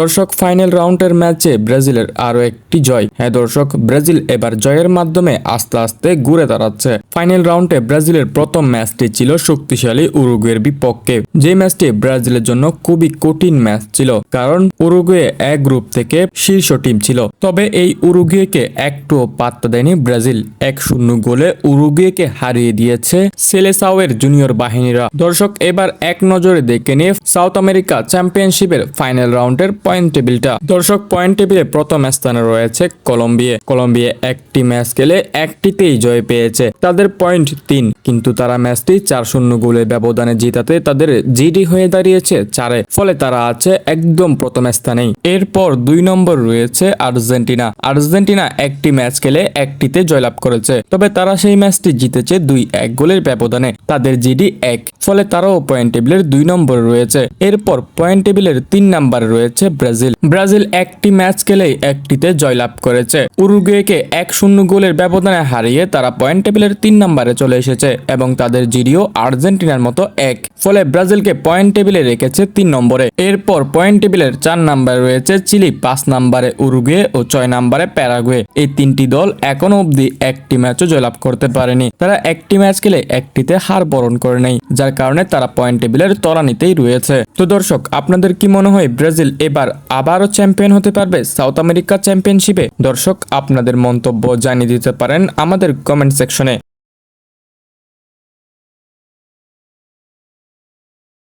দর্শক ফাইনাল রাউন্ডের ম্যাচে ব্রাজিলের আরও একটি জয়। হ্যাঁ দর্শক, ব্রাজিল এবার জয়ের মাধ্যমে আস্তে আস্তে ঘুরে দাঁড়াচ্ছে। ফাইনাল রাউন্ডে ব্রাজিলের প্রথম ম্যাচটি ছিল শক্তিশালী উরুগুয়ের বিপক্ষে। যে ম্যাচটি ব্রাজিলের জন্য খুবই কঠিন ম্যাচ ছিল, কারণ উরুগুয়ে এক গ্রুপ থেকে শীর্ষ টিম ছিল। তবে এই উরুগুয়েকে একটুও পাত্তা দেয়নি ব্রাজিল। এক শূন্য গোলে উরুগুয়েকে হারিয়ে দিয়েছে সেলেসাওয়ের জুনিয়র বাহিনীরা। দর্শক, এবার এক নজরে দেখে নিয়ে সাউথ আমেরিকা চ্যাম্পিয়নশিপের ফাইনাল রাউন্ডের পয়েন্ট টেবিলটা। দর্শক, পয়েন্ট টেবিলে প্রথম স্থানে রয়েছে কলম্বিয়া। কলম্বিয়া একটি ম্যাচ খেলে একটিতেই জয় পেয়েছে তাদের পয়েন্ট তিন। কিন্তু তারা ম্যাচটি চার শূন্য গোলের ব্যবধানে জিতাতে তাদের জিডি হয়ে দাঁড়িয়েছে চারে। ফলে তারা আছে একদম প্রথম স্থানেই। এরপর দুই নম্বর রয়েছে আর্জেন্টিনা। আর্জেন্টিনা একটি ম্যাচ খেলে একটিতে জয়লাভ করেছে। তবে তারা সেই ম্যাচটি জিতেছে দুই এক গোলের ব্যবধানে, তাদের জিডি এক। ফলে তারাও পয়েন্ট টেবিলের দুই নম্বর রয়েছে। এরপর পয়েন্ট টেবিলের তিন নাম্বার রয়েছে ব্রাজিল। ব্রাজিল একটি ম্যাচ খেলেই একটিতে জয়লাভ করেছে। উরুগুয়েকে এক শূন্য গোলের ব্যবধানে হারিয়ে তারা পয়েন্ট টেবিলের তিন নম্বরে চলে এসেছে এবং তাদের জিডিও আর্জেন্টিনার মতো এক। ফলে ব্রাজিলকে পয়েন্ট টেবিলে রেখেছে তিন নম্বরে। এরপর পয়েন্ট টেবিলের চার নম্বরে রয়েছে চিলি, পাঁচ নম্বরে উরুগুয়ে ও ছয় নম্বরে প্যারাগুয়ে। এই তিনটি দল এখনও অবধি একটি ম্যাচও জয়লাভ করতে পারেনি। তারা একটি ম্যাচ খেলে একটিতে হার বরণ করে নেই, যার কারণে তারা পয়েন্ট টেবিলের তলানিতেই রয়েছে। তো দর্শক, আপনাদের কি মনে হয় ব্রাজিল এবার আবারও চ্যাম্পিয়ন হতে পারবে সাউথ আমেরিকা চ্যাম্পিয়নশিপে। দর্শক, আপনাদের মন্তব্য জানিয়ে দিতে পারেন আমাদের কমেন্ট সেকশনে